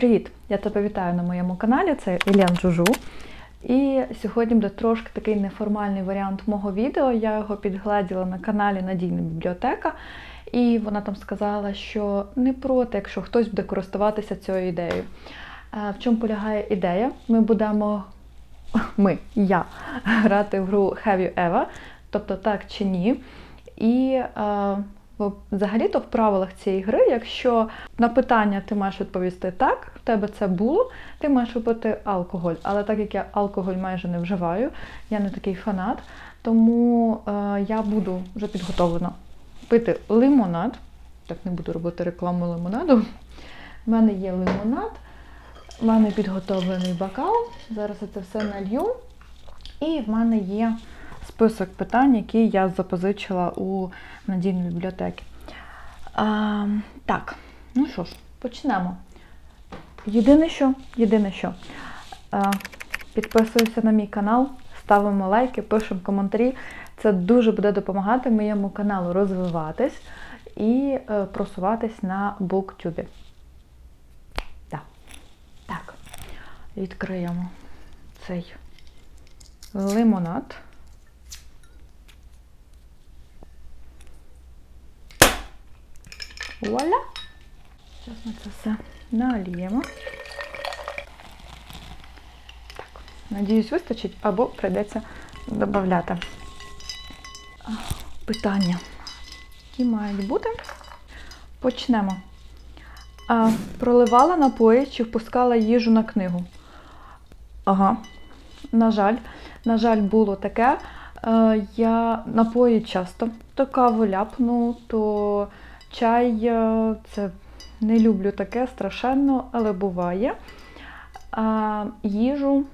Привіт! Я тебе вітаю на моєму каналі. Це Іллян Жужу. І сьогодні буде трошки такий неформальний варіант мого відео. Я його підгладіла на каналі Надійна бібліотека, і вона там сказала, що не проти, якщо хтось буде користуватися цією ідеєю. В чому полягає ідея? Ми будемо, ми, я, грати в гру Have You Ever, тобто так чи ні. І взагалі-то в правилах цієї гри, якщо на питання ти маєш відповісти так, в тебе це було, ти маєш випити алкоголь. Але так як я алкоголь майже не вживаю, я не такий фанат, тому е, я буду вже підготовлена пити лимонад. Так не буду робити рекламу лимонаду. У мене є лимонад, в мене підготовлений бокал. Зараз я це все налью. І в мене є список питань, які я запозичила у надійної бібліотеки. А, так, ну що ж, почнемо. Єдине що, єдине що. А, підписуйся на мій канал, ставимо лайки, пишемо коментарі. Це дуже буде допомагати моєму каналу розвиватись і е, просуватись на BookTube. Так. так, відкриємо цей лимонад. Вуаля! Зараз ми це все наліємо. Так, надіюсь, вистачить або прийдеться додати. Питання, які мають бути. Почнемо. А, проливала напої чи впускала їжу на книгу? Ага. На жаль, на жаль, було таке. Е, я напої часто. То каву ляпну, то чай. е, Це не люблю таке страшенно, але буває. А їжу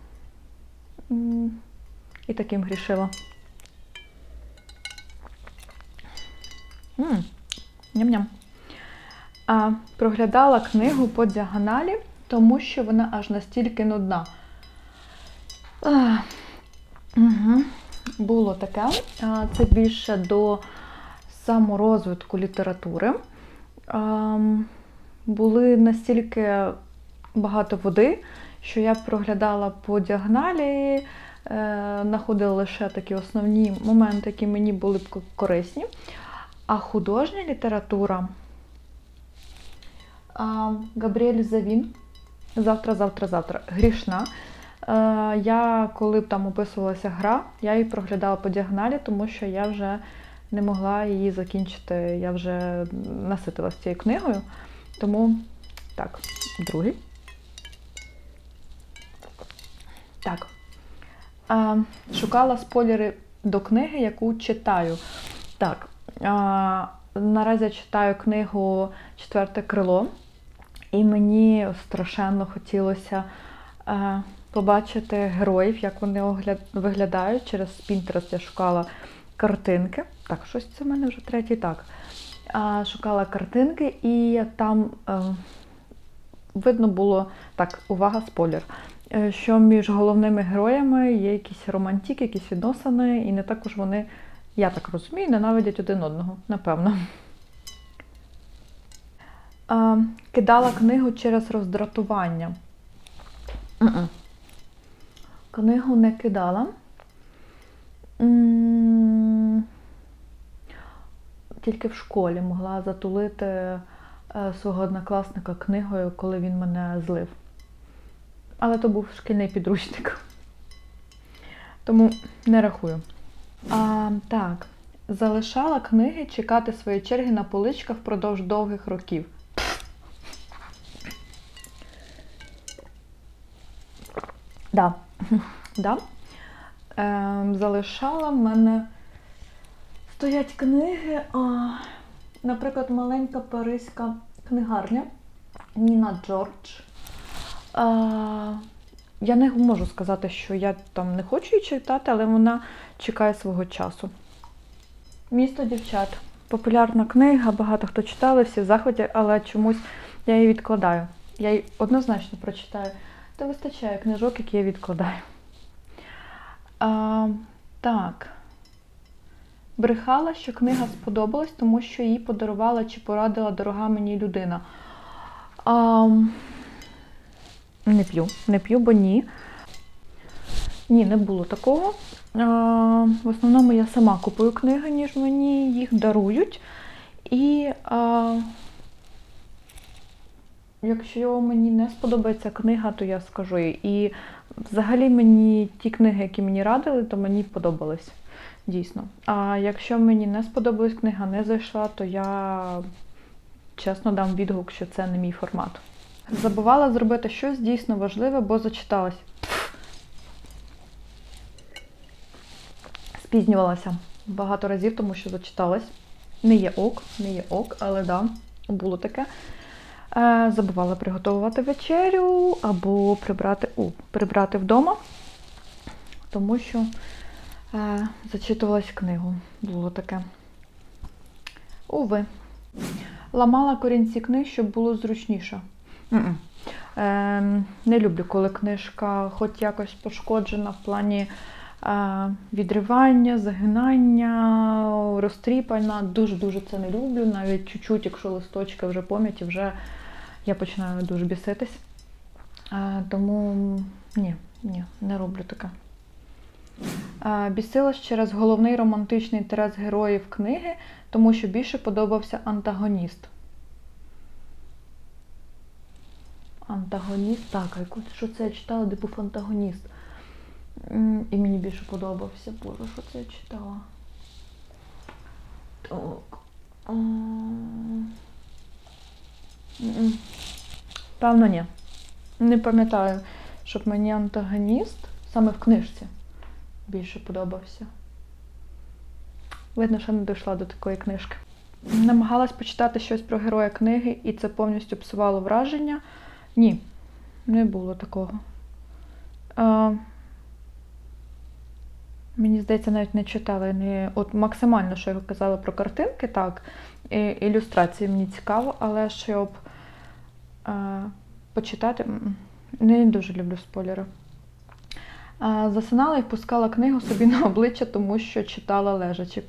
і таким грішила. Ням-ням. А, проглядала книгу по діагоналі, тому що вона аж настільки нудна. А, угу. Було таке. А, Це більше до саморозвитку літератури. Були настільки багато води, що я проглядала по діагоналі, е, знаходила лише такі основні моменти, які мені були б корисні. А художня література Габріель Завін. Завтра, завтра, завтра. Грішна. Е, я, коли б там описувалася гра, я її проглядала по діагоналі, тому що я вже не могла її закінчити. Я вже наситилася цією книгою. Тому так, другий. Так. А, шукала спойлери до книги, яку читаю. Так. А, наразі я читаю книгу Четверте крило, і мені страшенно хотілося а, побачити героїв, як вони виглядають. Через Pinterest я шукала картинки. Так, щось це в мене вже третій так. А, шукала картинки, і там е, видно було так, увага, спойлер. е, Що між головними героями є якісь романтики, якісь відносини, і не також вони, я так розумію, ненавидять один одного, напевно. А, кидала книгу через роздратування. Мгм. Книгу не кидала. М, Тільки в школі могла затулити е, свого однокласника книгою, коли він мене злив. Але то був шкільний підручник. Тому не рахую. А, так, залишала книги чекати своєї черги на поличках впродовж довгих років. Да. да. Ем, залишала в мене стоять книги. А, наприклад, маленька паризька книгарня Ніна Джордж. А, я не можу сказати, що я там не хочу її читати, але вона чекає свого часу. Місто дівчат. Популярна книга, багато хто читали, всі в захваті, але чомусь я її відкладаю. Я її однозначно прочитаю. Та вистачає книжок, які я відкладаю. А, так. Брехала, що книга сподобалась, тому що її подарувала чи порадила дорога мені людина. А, Не п'ю, не п'ю, бо ні. Ні, не було такого. А, в основному я сама купую книги, ніж мені їх дарують. І а, якщо мені не сподобається книга, то я скажу їй. І взагалі мені ті книги, які мені радили, то мені подобались. Дійсно. А якщо мені не сподобалась книга, не зайшла, то я чесно дам відгук, що це не мій формат. Забувала зробити щось дійсно важливе, бо зачиталась. Спізнювалася багато разів, тому що зачиталась. Не є ок, не є ок, але да, було таке. Е, забувала приготувати вечерю або прибрати, у, прибрати вдома, тому що е, зачитувалась книгу. Було таке. Уви. Ламала корінці книг, щоб було зручніше. Е, не люблю, коли книжка хоч якось пошкоджена в плані е, відривання, загинання, розтріпання. Дуже-дуже це не люблю. Навіть чуть-чуть, якщо листочки вже пом'яті, вже я починаю дуже біситись. Е, тому ні, ні, не роблю таке. Бісилась через головний романтичний інтерес героїв книги, тому що більше подобався антагоніст. Антагоніст, так, що це я читала, де був антагоніст. І мені більше подобався. Боже, що це я читала? Так. Певно, ні. Не пам'ятаю, щоб мені антагоніст саме в книжці більше подобався. Видно, що не дійшла до такої книжки. Намагалась почитати щось про героя книги, і це повністю псувало враження. Ні, не було такого. А, мені здається, навіть не читала. Не... От максимально, що я казала про картинки, так, і, ілюстрації мені цікаво, але щоб а, почитати, не дуже люблю спойлери. Засинала і впускала книгу собі на обличчя, тому що читала лежачи.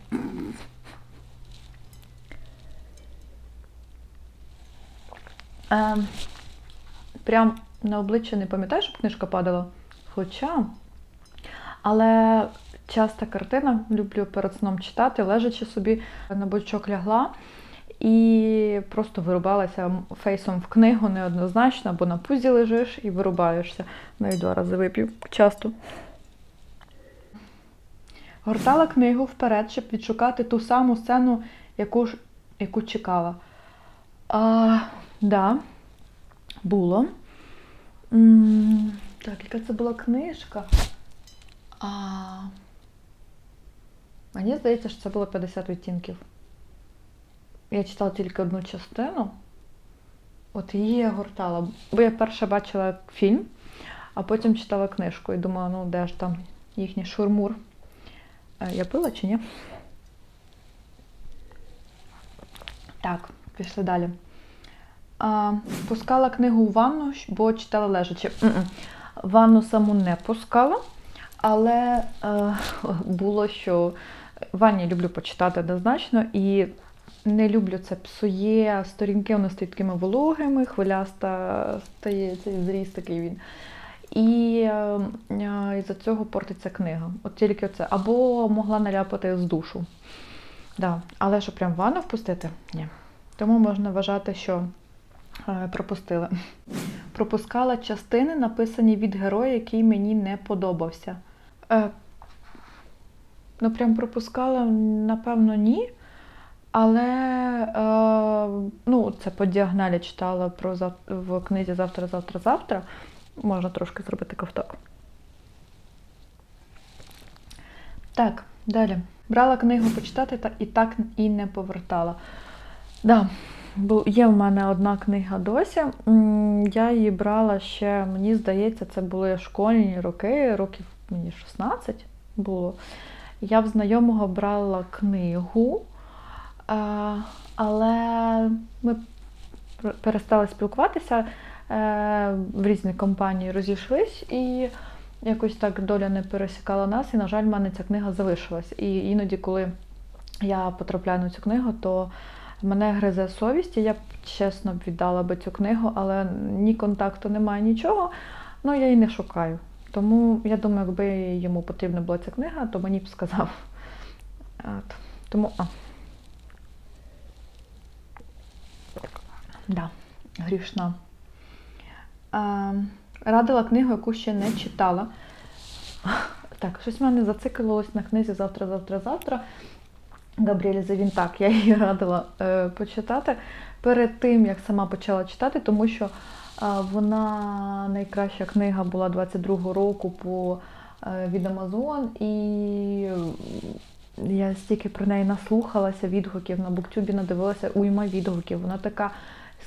Прям на обличчя не пам'ятаю, щоб книжка падала. Хоча. Але часта картина, люблю перед сном читати, лежачи собі на бочок лягла і просто вирубалася фейсом в книгу неоднозначно, бо на пузі лежиш і вирубаєшся. Навіть два рази вип'ю часто. Гортала книгу вперед, щоб відшукати ту саму сцену, яку, ж, яку чекала. А, да, було. М, Так, яка це була книжка? А, мені здається, що це було 50 відтінків. Я читала тільки одну частину. От її я гортала. Бо я перше бачила фільм, а потім читала книжку і думала, ну де ж там їхній шурмур. Е, Я пила чи ні? Так, пішли далі. А, пускала книгу в ванну, бо читала лежачи. Ванну саму не пускала, але е, було, що в ванні люблю почитати однозначно, і не люблю це псує. Сторінки вони стають такими вологими, хвиляста стає цей зріст такий він. І е, е, із-за цього портиться книга. От тільки це. Або могла наляпати з душу. Да. Але що прям ванну впустити? Ні. Тому можна вважати, що е, пропустила. Пропускала частини, написані від героя, який мені не подобався. Е, ну, прям пропускала, напевно, ні. Але е, ну, це по діагоналі читала про зав... в книзі Завтра, завтра, завтра. Можна трошки зробити ковток. Так, далі. Брала книгу почитати та і так і не повертала. Да, бо є в мене одна книга досі. Я її брала ще, мені здається, це були школьні роки, років мені 16 було. Я в знайомого брала книгу, але ми перестали спілкуватися е, в різні компанії, розійшлись, і якось так доля не пересікала нас, і, на жаль, в мене ця книга залишилась. І іноді, коли я потрапляю на цю книгу, то мене гризе совість, і я б чесно б віддала би цю книгу, але ні контакту немає, нічого. Ну, я її не шукаю. Тому я думаю, якби йому потрібна була ця книга, то мені б сказав. От. Тому, а. Да, грішна. А, радила книгу, яку ще не читала. Так, щось в мене зациклилось на книзі завтра, завтра, завтра. Габріель Завінтак, я її радила е, почитати перед тим, як сама почала читати, тому що е, вона найкраща книга була 22-го року по, е, від Амазон, і я стільки про неї наслухалася відгуків на Буктюбі, надивилася уйма відгуків. Вона така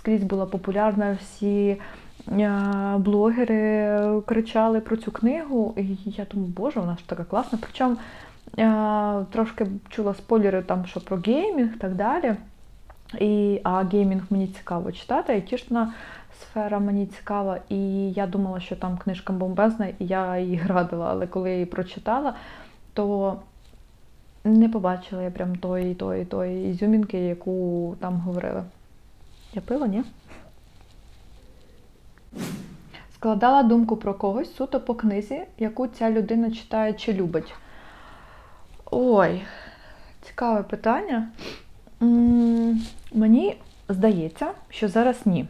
скрізь була популярна, всі е, блогери кричали про цю книгу. І я думаю, боже, вона ж така класна. Причому е, трошки чула спойлери там, що про геймінг і так далі. І, а геймінг мені цікаво читати, айтішна сфера мені цікава, і я думала, що там книжка бомбезна, і я її радила. Але коли її прочитала, то не побачила я прям тої, тої, тої ізюмінки, яку там говорили. Я пила, ні? Складала думку про когось суто по книзі, яку ця людина читає чи любить. Ой, цікаве питання. Мені здається, що зараз ні.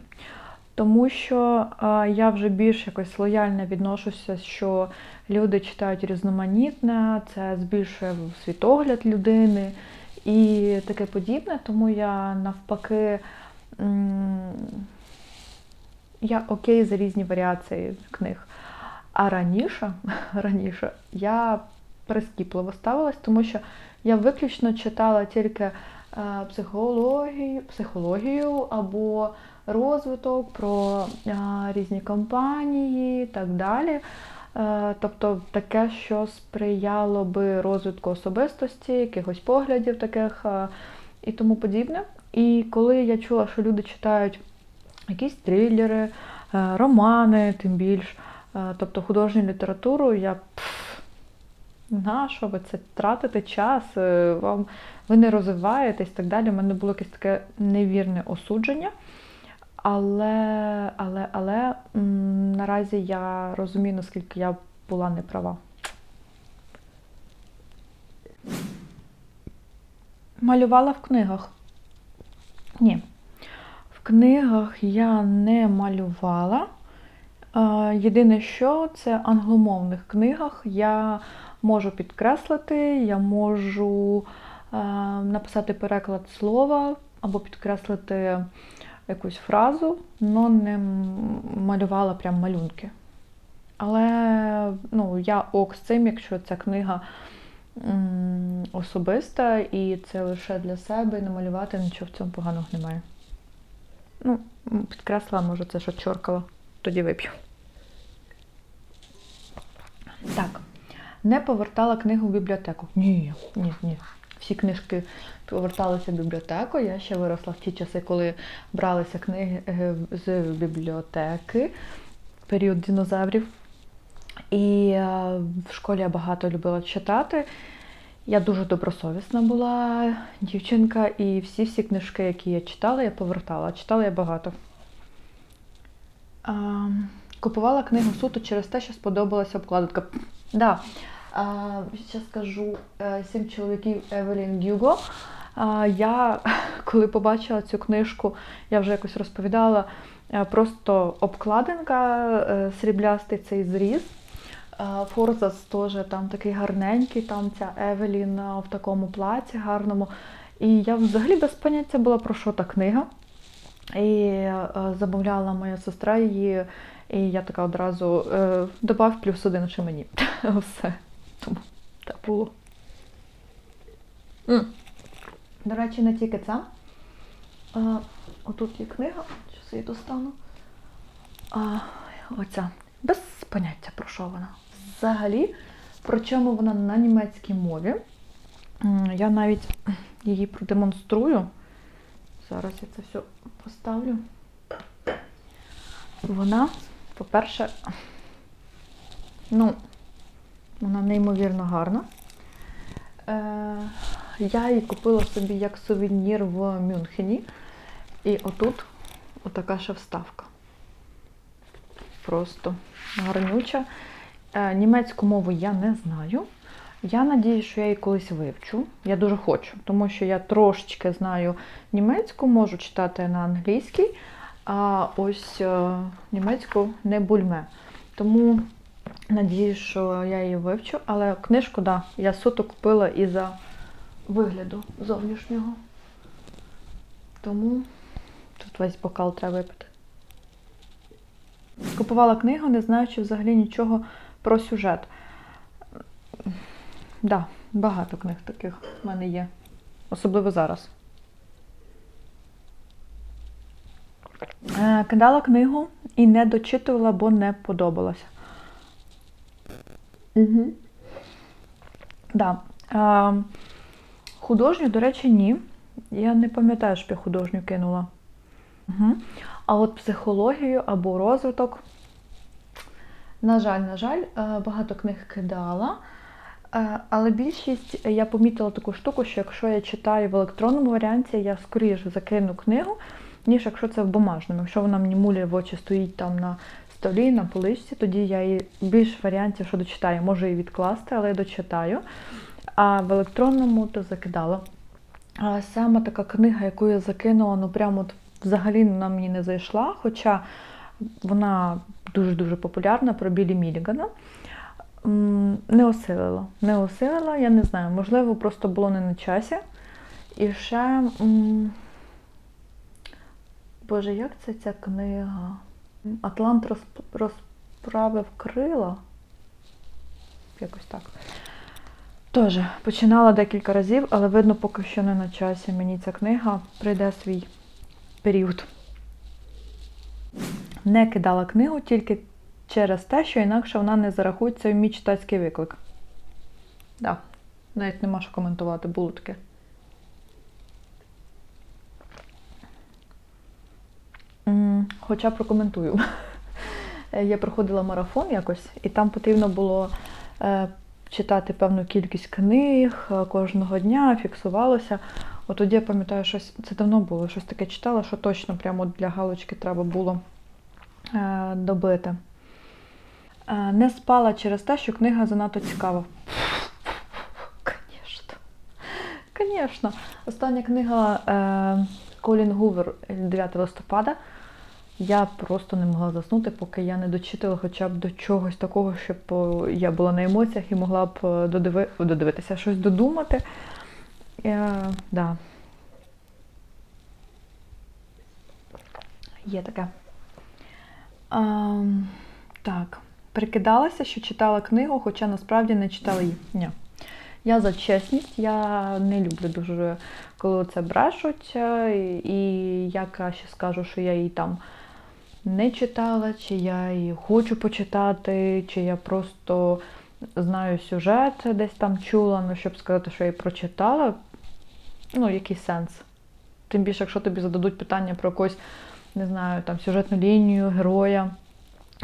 Тому що а, я вже більш якось лояльно відношуся, що люди читають різноманітне, це збільшує світогляд людини і таке подібне. Тому я навпаки я окей за різні варіації книг. А раніше, раніше я прискіпливо ставилась, тому що я виключно читала тільки е, психологію, психологію або розвиток про е, різні компанії і так далі. Е, Тобто таке, що сприяло би розвитку особистості, якихось поглядів таких і тому подібне. І коли я чула, що люди читають якісь трилери, е, романи, тим більш, е, тобто художню літературу, я на що ви це тратите час, е, вам ви не розвиваєтесь і так далі. У мене було якесь таке невірне осудження. Але, але, але м, наразі я розумію, наскільки я була неправа. Малювала в книгах. Ні. В книгах я не малювала. Е, Єдине, що це англомовних книгах я можу підкреслити, я можу е, написати переклад слова або підкреслити якусь фразу, але не малювала прям малюнки. Але ну, я ок з цим, якщо ця книга особиста і це лише для себе, і намалювати нічого в цьому поганого немає. Ну, м, підкреслила, може, це що чоркала, тоді вип'ю. Так, не повертала книгу в бібліотеку. Ні, ні, ні. Всі книжки поверталися в бібліотеку. Я ще виросла в ті часи, коли бралися книги е, з бібліотеки, період динозаврів. І е, в школі я багато любила читати. Я дуже добросовісна була дівчинка, і всі-всі книжки, які я читала, я повертала. Читала я багато. А, купувала книгу суто через те, що сподобалася обкладинка. Да. А, ще скажу е, сім чоловіків Евелін Гюго. А, я, коли побачила цю книжку, я вже якось розповідала, е, просто обкладинка, сріблястий цей зріз. Е, Форзас теж там такий гарненький, там ця Евелін е, в такому платі гарному. І я взагалі без поняття була про що та книга. І е, замовляла моя сестра її, і я така одразу добав плюс один ще мені. Все. Тому так було. До речі, не тільки це. Отут є книга, зараз її достану. Оця. Без поняття про що вона. Взагалі, причому вона на німецькій мові. Я навіть її продемонструю. Зараз я це все поставлю. Вона, по-перше, ну, вона неймовірно гарна. Е, Я її купила собі як сувенір в Мюнхені. І отут отака ще вставка. Просто гарнюча. Е, Німецьку мову я не знаю. Я надію, що я її колись вивчу. Я дуже хочу, тому що я трошечки знаю німецьку, можу читати на англійській, а ось е, німецьку не бульме. Тому надію, що я її вивчу. Але книжку, да, я суто купила із-за вигляду зовнішнього. Тому тут весь бокал треба випити. Купувала книгу, не знаючи взагалі нічого про сюжет. Да, багато книг таких в мене є. Особливо зараз. Е, Кидала книгу і не дочитувала, бо не подобалося. Угу. Да. Е, художню, до речі, ні. Я не пам'ятаю, що я художню кинула. Угу. А от психологію або розвиток. На жаль, на жаль, е, багато книг кидала. Е, Але більшість я помітила таку штуку, що якщо я читаю в електронному варіанті, я скоріше закину книгу, ніж якщо це в бумажному. Якщо вона мені муляє в очі стоїть там на столі, на поличці, тоді я її більш варіантів, що дочитаю. Можу її відкласти, але я дочитаю. А в електронному то закидала. А саме така книга, яку я закинула, ну прямо от взагалі вона мені не зайшла, хоча вона дуже-дуже популярна про Білі Мілігана. Не осилила. Не осилила, я не знаю, можливо, просто було не на часі. І ще. Боже, як це ця книга? Атлант розп- розправив крила. Якось так. Теж починала декілька разів, але видно, поки що не на часі. Мені ця книга прийде свій період. Не кидала книгу тільки через те, що інакше вона не зарахується в мій читацький виклик. Да, навіть нема що коментувати, було таке. Хоча прокоментую. Я проходила марафон якось, і там потрібно було е, читати певну кількість книг е, кожного дня, фіксувалося. От тоді я пам'ятаю, щось це давно було, щось таке читала, що точно прямо для галочки треба було добити. Е, не спала через те, що книга занадто цікава. Звісно. Звісно. Остання книга е, Колін Гувер 9 листопада. Я просто не могла заснути, поки я не дочитала хоча б до чогось такого, щоб я була на емоціях і могла б е, додиви... додивитися щось додумати. Е, да. Є таке. А, так. Прикидалася, що читала книгу, хоча насправді не читала її. Ні. Я за чесність, я не люблю дуже, коли це брешуть, е, і я краще скажу, що я її там не читала, чи я її хочу почитати, чи я просто знаю сюжет, десь там чула, ну щоб сказати, що я її прочитала, ну, який сенс. Тим більше, якщо тобі зададуть питання про якусь, не знаю, там сюжетну лінію, героя,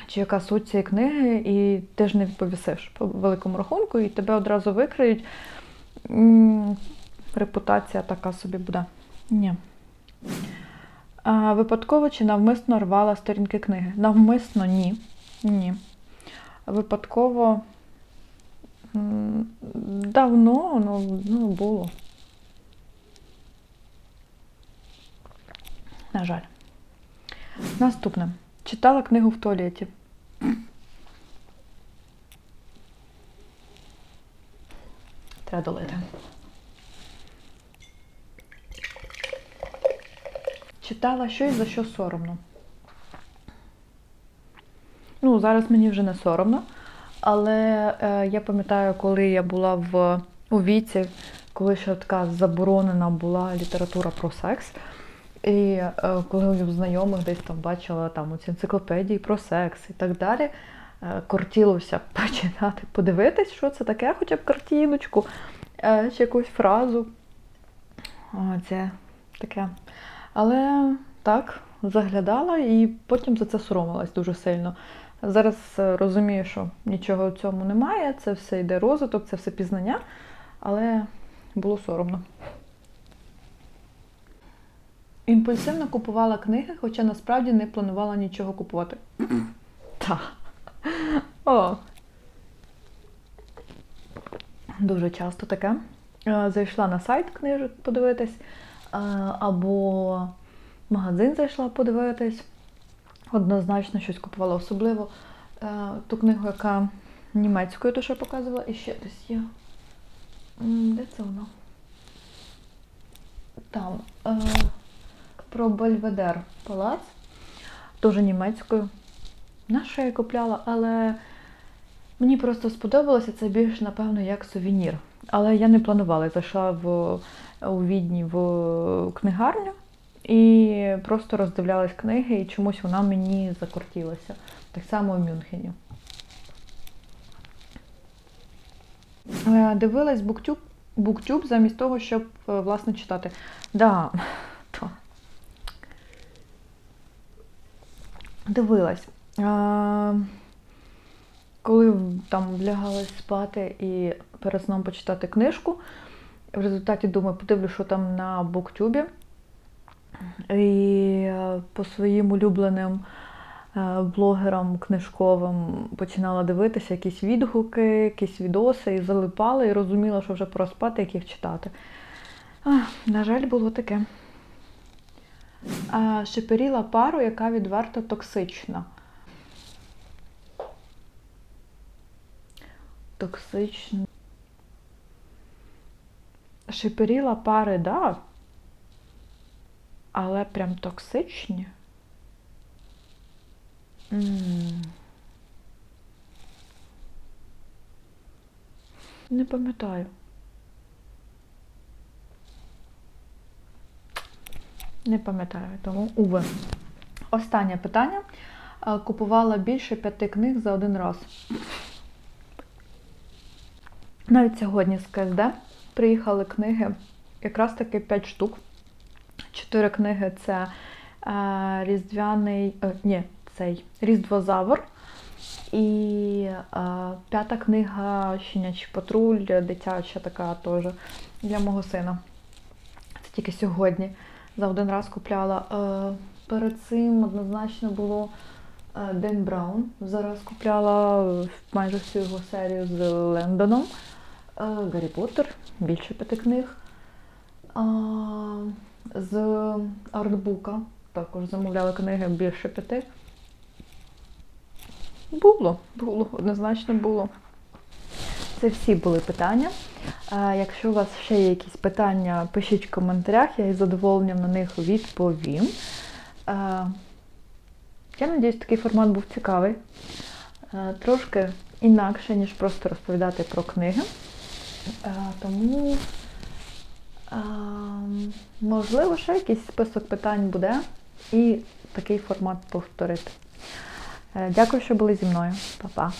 чи яка суть цієї книги, і ти ж не відповісиш по великому рахунку, і тебе одразу викриють. Репутація така собі буде. Ні. А, випадково чи навмисно рвала сторінки книги? Навмисно ні. Ні. Випадково давно ну, ну, було. На жаль. Наступне. Читала книгу в туалеті. Треба долити. Читала щось, за що соромно. Ну, зараз мені вже не соромно, але е, я пам'ятаю, коли я була в, у віці, коли ще така заборонена була література про секс. І е, коли у знайомих десь там бачила там оці енциклопедії про секс і так далі, е, кортілося починати подивитись, що це таке, хоча б картиночку, е, чи якусь фразу. О, це таке. Але так, заглядала і потім за це соромилась дуже сильно. Зараз розумію, що нічого в цьому немає, це все йде розвиток, це все пізнання, але було соромно. Імпульсивно купувала книги, хоча насправді не планувала нічого купувати. Та. О. Дуже часто таке. Е, Зайшла на сайт книжок подивитись, е, або в магазин зайшла подивитись. Однозначно щось купувала, особливо е, ту книгу, яка німецькою то що показувала, і ще десь є. Де це воно? Там. Про Бельведер палац. Дуже німецькою. На що я купляла, але мені просто сподобалося це більш, напевно, як сувенір. Але я не планувала. Я зайшла в, у Відні в книгарню і просто роздивлялась книги, і чомусь вона мені закортілася. Так само в Мюнхені. Е, Дивилась буктюб, буктюб замість того, щоб е, власне читати. Да, то. Дивилась. А, коли там лягалась спати і перед сном почитати книжку, в результаті думаю, подивлю, що там на буктюбі. І е, по своїм улюбленим е, блогерам книжковим починала дивитися якісь відгуки, якісь відоси, і залипала, і розуміла, що вже пора спати, як їх читати. А, на жаль, було таке. А, шиперіла пару, яка відверто токсична. Токсична. Шиперіла пари, да. Але прям токсичні. М. Не пам'ятаю. Не пам'ятаю, тому уви. Останнє питання. Купувала більше п'яти книг за один раз. Навіть сьогодні з КСД приїхали книги, якраз таки 5 штук. Чотири книги це е, Різдвяний, е, ні, цей Різдвозавр. І е, п'ята книга Щенячий патруль, дитяча така теж для мого сина. Це тільки сьогодні. За один раз купляла. Е, перед цим однозначно було е, Ден Браун. Зараз купляла е, майже всю його серію з Лендоном. Гаррі Поттер, більше п'яти книг. З артбука також замовляла книги більше п'яти. Було, було, однозначно було. Це всі були питання. Якщо у вас ще є якісь питання, пишіть в коментарях, я із задоволенням на них відповім. Я сподіваюся, такий формат був цікавий. Трошки інакше, ніж просто розповідати про книги. Тому, можливо, ще якийсь список питань буде і такий формат повторити. Е, Дякую, що були зі мною. Па-па.